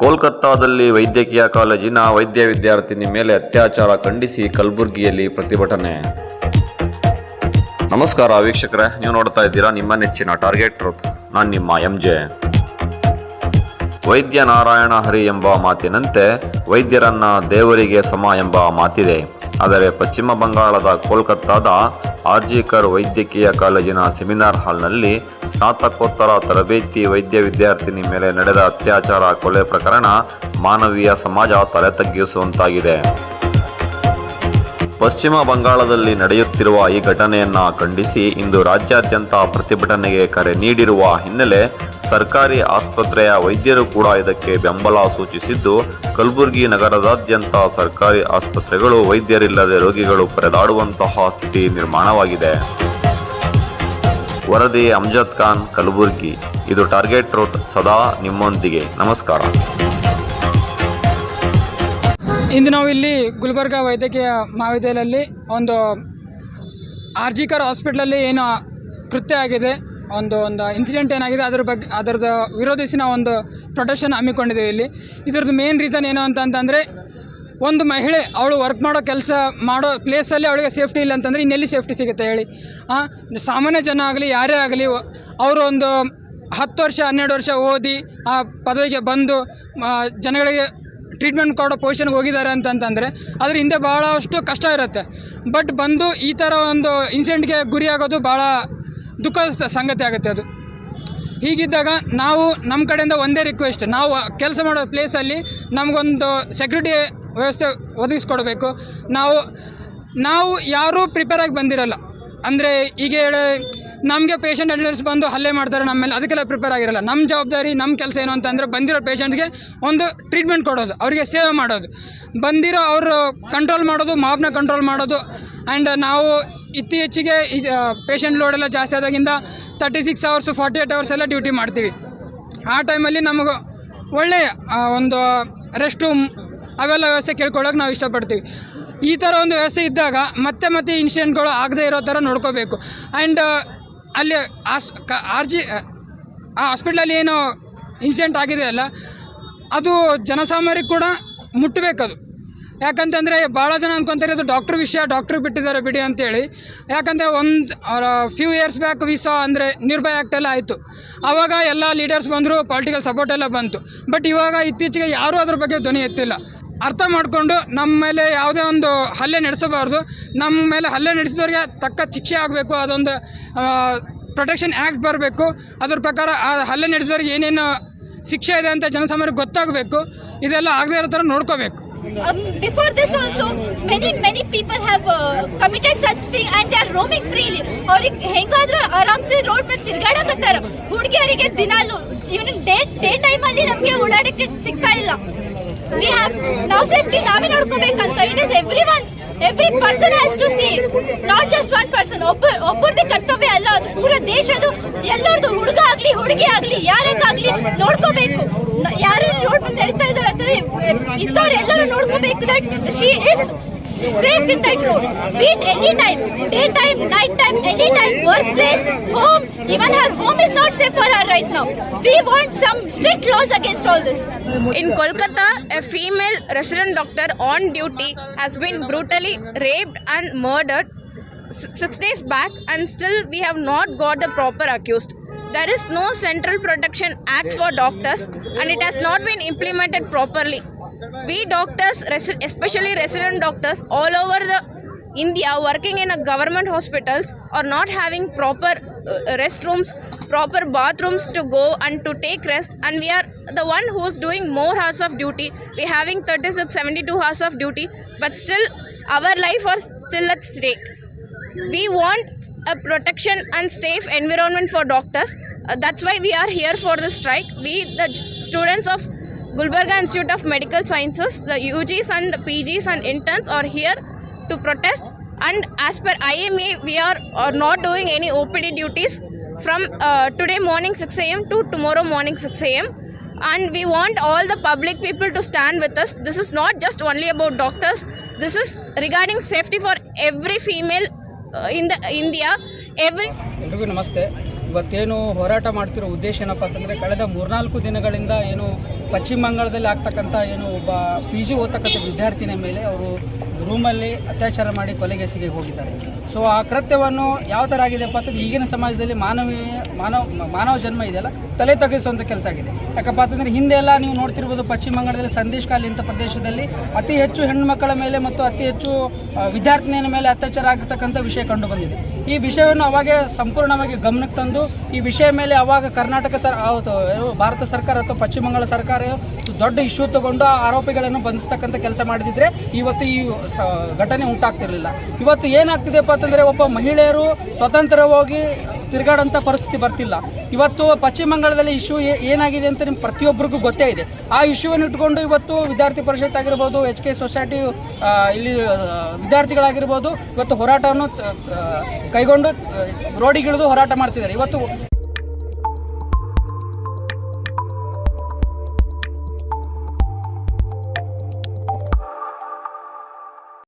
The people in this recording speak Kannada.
ಕೋಲ್ಕತ್ತಾದಲ್ಲಿ ವೈದ್ಯಕೀಯ ಕಾಲೇಜಿನ ವೈದ್ಯ ವಿದ್ಯಾರ್ಥಿನಿ ಮೇಲೆ ಅತ್ಯಾಚಾರ ಖಂಡಿಸಿ ಕಲಬುರಗಿಯಲ್ಲಿ ಪ್ರತಿಭಟನೆ. ನಮಸ್ಕಾರ ವೀಕ್ಷಕರೇ, ನೀವು ನೋಡ್ತಾ ಇದ್ದೀರಾ ನಿಮ್ಮ ನೆಚ್ಚಿನ ಟಾರ್ಗೆಟ್ ನಾನು ನಿಮ್ಮ ಎಂ ಜೆ ವೈದ್ಯ ನಾರಾಯಣ ಹರಿ ಎಂಬ ಮಾತಿನಂತೆ ವೈದ್ಯರನ್ನ ದೇವರಿಗೆ ಸಮ ಎಂಬ ಮಾತಿದೆ. ಆದರೆ ಪಶ್ಚಿಮ ಬಂಗಾಳದ ಕೋಲ್ಕತ್ತಾದ ಆರ್ಜಿಕರ್ ವೈದ್ಯಕೀಯ ಕಾಲೇಜಿನ ಸೆಮಿನಾರ್ ಹಾಲ್ನಲ್ಲಿ ಸ್ನಾತಕೋತ್ತರ ತರಬೇತಿ ವೈದ್ಯ ವಿದ್ಯಾರ್ಥಿನಿ ಮೇಲೆ ನಡೆದ ಅತ್ಯಾಚಾರ ಕೊಲೆ ಪ್ರಕರಣ ಮಾನವೀಯ ಸಮಾಜ ತಲೆ ತಗ್ಗಿಸುವಂತಾಗಿದೆ ಪಶ್ಚಿಮ ಬಂಗಾಳದಲ್ಲಿ ನಡೆಯುತ್ತಿರುವ ಈ ಘಟನೆಯನ್ನ ಖಂಡಿಸಿ ಇಂದು ರಾಜ್ಯಾದ್ಯಂತ ಪ್ರತಿಭಟನೆಗೆ ಕರೆ ನೀಡಿರುವ ಹಿನ್ನೆಲೆ ಸರ್ಕಾರಿ ಆಸ್ಪತ್ರೆಯ ವೈದ್ಯರು ಕೂಡ ಇದಕ್ಕೆ ಬೆಂಬಲ ಸೂಚಿಸಿದ್ದು, ಕಲಬುರಗಿ ನಗರದಾದ್ಯಂತ ಸರ್ಕಾರಿ ಆಸ್ಪತ್ರೆಗಳು ವೈದ್ಯರಿಲ್ಲದೆ ರೋಗಿಗಳು ಪರದಾಡುವಂತಹ ಸ್ಥಿತಿ ನಿರ್ಮಾಣವಾಗಿದೆ. ವರದಿ ಅಮ್ಜದ್ ಖಾನ್, ಕಲಬುರಗಿ. ಇದು ಟಾರ್ಗೆಟ್ ರೋಟ್, ಸದಾ ನಿಮ್ಮೊಂದಿಗೆ. ನಮಸ್ಕಾರ. ಇಂದು ನಾವು ಇಲ್ಲಿ ಗುಲ್ಬರ್ಗ ವೈದ್ಯಕೀಯ ಮಹಾವಿದ್ಯಾಲಯದಲ್ಲಿ ಒಂದು ಆರ್ ಜಿ ಕರ್ ಹಾಸ್ಪಿಟ್ಲಲ್ಲಿ ಏನು ಕೃತ್ಯ ಆಗಿದೆ. ಒಂದು ಒಂದು ಇನ್ಸಿಡೆಂಟ್ ಏನಾಗಿದೆ, ಅದ್ರ ಬಗ್ಗೆ, ಅದರದ ವಿರೋಧಿಸಿ ನಾವು ಒಂದು ಪ್ರೊಟೆಕ್ಷನ್ ಹಮ್ಮಿಕೊಂಡಿದ್ದೀವಿ ಇಲ್ಲಿ. ಇದ್ರದ್ದು ಮೇನ್ ರೀಸನ್ ಏನು ಅಂತಂತಂದರೆ ಒಂದು ಮಹಿಳೆ ಅವಳು ವರ್ಕ್ ಮಾಡೋ ಕೆಲಸ ಮಾಡೋ ಪ್ಲೇಸಲ್ಲಿ ಅವಳಿಗೆ ಸೇಫ್ಟಿ ಇಲ್ಲ ಅಂತಂದರೆ ಇನ್ನೆಲ್ಲಿ ಸೇಫ್ಟಿ ಸಿಗುತ್ತೆ ಹೇಳಿ. ಹಾಂ ಸಾಮಾನ್ಯ ಜನ ಆಗಲಿ, ಯಾರೇ ಆಗಲಿ, ಅವರು ಒಂದು ಹತ್ತು ವರ್ಷ, ಹನ್ನೆರಡು ವರ್ಷ ಓದಿ ಆ ಪದವಿಗೆ ಬಂದು ಜನಗಳಿಗೆ ಟ್ರೀಟ್ಮೆಂಟ್ ಕೊಡೋ ಪೊಸಿಷನ್ಗೆ ಹೋಗಿದ್ದಾರೆ ಅಂತಂತಂದರೆ, ಅದ್ರ ಹಿಂದೆ ಭಾಳಷ್ಟು ಕಷ್ಟ ಇರುತ್ತೆ. ಬಟ್ ಬಂದು ಈ ಥರ ಒಂದು ಇನ್ಸಿಡೆಂಟ್ಗೆ ಗುರಿಯಾಗೋದು ಭಾಳ ದುಃಖದ ಸಂಗತಿ ಆಗುತ್ತೆ ಅದು. ಹೀಗಿದ್ದಾಗ ನಾವು ನಮ್ಮ ಕಡೆಯಿಂದ ಒಂದೇ ರಿಕ್ವೆಸ್ಟ್ ನಾವು ಕೆಲಸ ಮಾಡೋ ಪ್ಲೇಸಲ್ಲಿ ನಮಗೊಂದು ಸೆಕ್ಯೂರಿಟಿ ವ್ಯವಸ್ಥೆ ಒದಗಿಸ್ಕೊಡ್ಬೇಕು. ನಾವು ನಾವು ಯಾರೂ ಪ್ರಿಪೇರಾಗಿ ಬಂದಿರಲ್ಲ. ಅಂದರೆ ಈಗ ಹೇಳಿ ನಮಗೆ ಪೇಷಂಟ್ ಅಟೆಂಡರ್ಸ್ ಬಂದು ಹಲ್ಲೆ ಮಾಡ್ತಾರೆ ನಮ್ಮ ಮೇಲೆ ಅದಕ್ಕೆಲ್ಲ ಪ್ರಿಪೇರ್ ಆಗಿರಲ್ಲ. ನಮ್ಮ ಜವಾಬ್ದಾರಿ ನಮ್ಮ ಕೆಲಸ ಏನು ಅಂತಂದರೆ ಬಂದಿರೋ ಪೇಷಂಟ್ಗೆ ಒಂದು ಟ್ರೀಟ್ಮೆಂಟ್ ಕೊಡೋದು. ಅವರಿಗೆ ಸೇವೆ ಮಾಡೋದು. ಬಂದಿರೋ ಅವರು ಕಂಟ್ರೋಲ್ ಮಾಡೋದು ಮಾಬ್ನ ಕಂಟ್ರೋಲ್ ಮಾಡೋದು. ಆ್ಯಂಡ್ ನಾವು ಇತ್ತೀಚೆಗೆ ಪೇಷಂಟ್ ಲೋಡ್ ಎಲ್ಲ ಜಾಸ್ತಿ ಆದಾಗಿಂದ thirty six hours forty eight hours ಎಲ್ಲ ಡ್ಯೂಟಿ ಮಾಡ್ತೀವಿ. ಆ ಟೈಮಲ್ಲಿ ನಮಗೆ ಒಳ್ಳೆಯ ಒಂದು ರೆಸ್ಟ್ ರೂಮ್ ಅವೆಲ್ಲ ವ್ಯವಸ್ಥೆ ಕೇಳ್ಕೊಳ್ಳೋಕೆ ನಾವು ಇಷ್ಟಪಡ್ತೀವಿ. ಈ ಥರ ಒಂದು ವ್ಯವಸ್ಥೆ ಇದ್ದಾಗ ಮತ್ತೆ ಮತ್ತೆ ಇನ್ಸಿಡೆಂಟ್ಗಳು ಆಗದೇ ಇರೋ ಥರ ನೋಡ್ಕೋಬೇಕು. ಆ್ಯಂಡ್ ಅಲ್ಲಿ ಆಸ್ ಕ ಆರ್ ಜಿ ಆ ಹಾಸ್ಪಿಟ್ಲಲ್ಲಿ ಏನು ಇನ್ಸಿಡೆಂಟ್ ಆಗಿದೆ ಅಲ್ಲ, ಅದು ಜನಸಾಮಾನ್ಯರಿಗೆ ಕೂಡ ಮುಟ್ಟಬೇಕದು ಯಾಕಂತಂದರೆ ಭಾಳ ಜನ ಅನ್ಕೊತಾರೆ ಅದು ಡಾಕ್ಟ್ರ್ ವಿಷಯ ಡಾಕ್ಟ್ರ್ ಬಿಟ್ಟಿದ್ದಾರೆ ಬಿಡಿ ಅಂತೇಳಿ. ಯಾಕಂದರೆ ಒಂದು ಫ್ಯೂ ಇಯರ್ಸ್ ಬ್ಯಾಕ್ ವಿಸಾ ಅಂದರೆ ನಿರ್ಭಯ ಆ್ಯಕ್ಟ್ ಎಲ್ಲ ಆಯಿತು. ಆವಾಗ ಎಲ್ಲ ಲೀಡರ್ಸ್ ಬಂದರು ಪೊಲಿಟಿಕಲ್ ಸಪೋರ್ಟ್ ಎಲ್ಲ ಬಂತು. ಬಟ್ ಇವಾಗ ಇತ್ತೀಚೆಗೆ ಯಾರೂ ಅದ್ರ ಬಗ್ಗೆ ಧ್ವನಿ ಎತ್ತಿಲ್ಲ. ಅರ್ಥ ಮಾಡಿಕೊಂಡು ನಮ್ಮ ಮೇಲೆ ಯಾವುದೇ ಒಂದು ಹಲ್ಲೆ ನಡೆಸಬಾರ್ದು. ನಮ್ಮ ಮೇಲೆ ಹಲ್ಲೆ ನಡೆಸಿದವ್ರಿಗೆ ತಕ್ಕ ಶಿಕ್ಷೆ ಆಗಬೇಕು ಅದೊಂದು ಪ್ರೊಟೆಕ್ಷನ್ ಆ್ಯಕ್ಟ್ ಬರಬೇಕು. ಅದ್ರ ಪ್ರಕಾರ ಆ ಹಲ್ಲೆ ನಡೆಸಿದವ್ರಿಗೆ ಏನೇನು ಶಿಕ್ಷೆ ಇದೆ ಅಂತ ಜನಸಾಮಾನ್ಯರಿಗೆ ಗೊತ್ತಾಗಬೇಕು. ಇದೆಲ್ಲ ಆಗದೇ ಇರೋ ಥರ ನೋಡ್ಕೋಬೇಕು. Um, before this also, many many people have uh, committed such thing and they are roaming freely. ಅವ್ರಿಗೆ ಹೆಂಗಾದ್ರೂ ಆರಾಮ್ಸೆ ರೋಡ್ ಮೇಲೆ ತಿರ್ಗಾಡಕತ್ತಾರ. ಹುಡುಗಿಯರಿಗೆ ದಿನಾಲು ಇವನ್ ಡೇ ಡೇ ಟೈಮಲ್ಲಿ ನಮಗೆ ಓಡಾಡಕ್ಕೆ ಸಿಗ್ತಾ ಇಲ್ಲ. ವಿ ಹ್ಯಾವ್ ನಾವು ಸೇಫ್ಟಿ ನಾವೇ ನೋಡ್ಕೋಬೇಕಂತ. It is every one's every person has to see not just one person ಒಬ್ಬ, ಒಬ್ಬರದೇ ಕರ್ತವ್ಯ ಅಲ್ಲ. ಅದು ಪೂರ ದೇಶದು ಎಲ್ಲರದು ಹುಡುಗ ಆಗ್ಲಿ, ಹುಡುಗಿ ಆಗ್ಲಿ, ಯಾರಕ್ಕಾಗ್ಲಿ ನೋಡ್ಕೋಬೇಕು. ನ- ಯಾರು ರೋಡ್ ಮೇಲೆ ನಡೀತಾ ಇದಾರೆ ಅಥವಾ ಇದ್ದವ್ರು ಎಲ್ಲರೂ ನೋಡ್ಕೋಬೇಕು that she is safe inside road. Be it any time, daytime, night time, any time, workplace, home. Even her home is not safe for her right now. We want some strict laws against all this. In Kolkata, a female resident doctor on duty has been brutally raped and murdered six days back and still we have not got the proper accused. There is no Central Protection Act for doctors and it has not been implemented properly. We doctors, especially resident doctors, all over the India working in a government hospitals are not having proper uh, restrooms, proper bathrooms to go and to take rest and we are the one who's doing more hours of duty. We having 36, 72 hours of duty but still our life are still at stake. We want a protection and safe environment for doctors. Uh, that's why we are here for the strike. We, the students of Gulbarga Institute of Medical Sciences, the UGs and PGs and interns are here to protest and as per IME, we are, are not doing any OPD duties from uh, today morning 6 a.m. to tomorrow morning 6 a.m. And we want all the public people to stand with us. This is not just only about doctors. This is regarding safety for every female uh, in the India. Every. ಇವತ್ತೇನು ಹೋರಾಟ ಮಾಡ್ತಿರೋ ಉದ್ದೇಶ ಏನಪ್ಪ ಅಂತಂದರೆ ಕಳೆದ ಮೂರ್ನಾಲ್ಕು ದಿನಗಳಿಂದ ಏನು ಪಶ್ಚಿಮ ಬಂಗಾಳದಲ್ಲಿ ಆಗ್ತಕ್ಕಂಥ ಏನು ಒಬ್ಬ ಪಿ ಜಿ ಓದ್ತಕ್ಕಂಥ ವಿದ್ಯಾರ್ಥಿನಿ ಮೇಲೆ ಅವರು ರೂಮಲ್ಲಿ ಅತ್ಯಾಚಾರ ಮಾಡಿ ಕೊಲೆಗೆಸಿಗೆ ಹೋಗಿದ್ದಾರೆ. ಸೊ ಆ ಕೃತ್ಯವನ್ನು ಯಾವ ಥರ ಆಗಿದೆಪ್ಪ ಅಂತಂದ್ರೆ ಈಗಿನ ಸಮಾಜದಲ್ಲಿ ಮಾನವೀಯ ಮಾನವ ಮಾನವ ಜನ್ಮ ಇದೆಯಲ್ಲ, ತಲೆ ತಗ್ಗಿಸುವಂಥ ಕೆಲಸ ಆಗಿದೆ. ಯಾಕಪ್ಪ ಅಂತಂದರೆ ಹಿಂದೆ ಎಲ್ಲ ನೀವು ನೋಡ್ತಿರ್ಬೋದು ಪಶ್ಚಿಮ ಬಂಗಾಳದಲ್ಲಿ ಸಂದೇಶ್ ಖಾಲಿ ಅಂತ ಪ್ರದೇಶದಲ್ಲಿ ಅತಿ ಹೆಚ್ಚು ಹೆಣ್ಣುಮಕ್ಕಳ ಮೇಲೆ ಮತ್ತು ಅತಿ ಹೆಚ್ಚು ಆ, ವಿದ್ಯಾರ್ಥಿನಿಯರ ಮೇಲೆ ಅತ್ಯಾಚಾರ ಆಗಿರ್ತಕ್ಕಂಥ ವಿಷಯ ಕಂಡು ಬಂದಿದೆ. ಈ ವಿಷಯವನ್ನು ಅವಾಗೆ ಸಂಪೂರ್ಣವಾಗಿ ಗಮನಕ್ಕೆ ತಂದು ಈ ವಿಷಯ ಮೇಲೆ ಅವಾಗ ಕರ್ನಾಟಕ ಸರ್ ಭಾರತ ಸರ್ಕಾರ ಅಥವಾ ಪಶ್ಚಿಮ ಬಂಗಾಳ ಸರ್ಕಾರ ದೊಡ್ಡ ಇಶ್ಯೂ ತಗೊಂಡು ಆರೋಪಿಗಳನ್ನು ಬಂಧಿಸ್ತಕ್ಕಂಥ ಕೆಲಸ ಮಾಡಿದಿದ್ರೆ ಇವತ್ತು ಈ ಘಟನೆ ಉಂಟಾಗ್ತಿರಲಿಲ್ಲ. ಇವತ್ತು ಏನಾಗ್ತಿದೆಪ್ಪ ಅಂತಂದರೆ ಒಬ್ಬ ಮಹಿಳೆಯರು ಸ್ವತಂತ್ರವಾಗಿ ತಿರುಗಾಡೋಂಥ ಪರಿಸ್ಥಿತಿ ಬರ್ತಿಲ್ಲ. ಇವತ್ತು ಪಶ್ಚಿಮ ಬಂಗಾಳದಲ್ಲಿ ಇಶ್ಯೂ ಏನಾಗಿದೆ ಅಂತ ನಿಮ್ಗೆ ಪ್ರತಿಯೊಬ್ಬರಿಗೂ ಗೊತ್ತೇ ಇದೆ. ಆ ಇಶ್ಯೂವನ್ನು ಇಟ್ಕೊಂಡು ಇವತ್ತು ವಿದ್ಯಾರ್ಥಿ ಪರಿಷತ್ ಆಗಿರ್ಬೋದು, ಎಚ್ ಕೆ ಸೊಸೈಟಿ ಇಲ್ಲಿ ವಿದ್ಯಾರ್ಥಿಗಳಾಗಿರ್ಬೋದು, ಇವತ್ತು ಹೋರಾಟವನ್ನು ಕೈಗೊಂಡು ರೋಡಿಗಿಳಿದು ಹೋರಾಟ ಮಾಡ್ತಿದ್ದಾರೆ. ಇವತ್ತು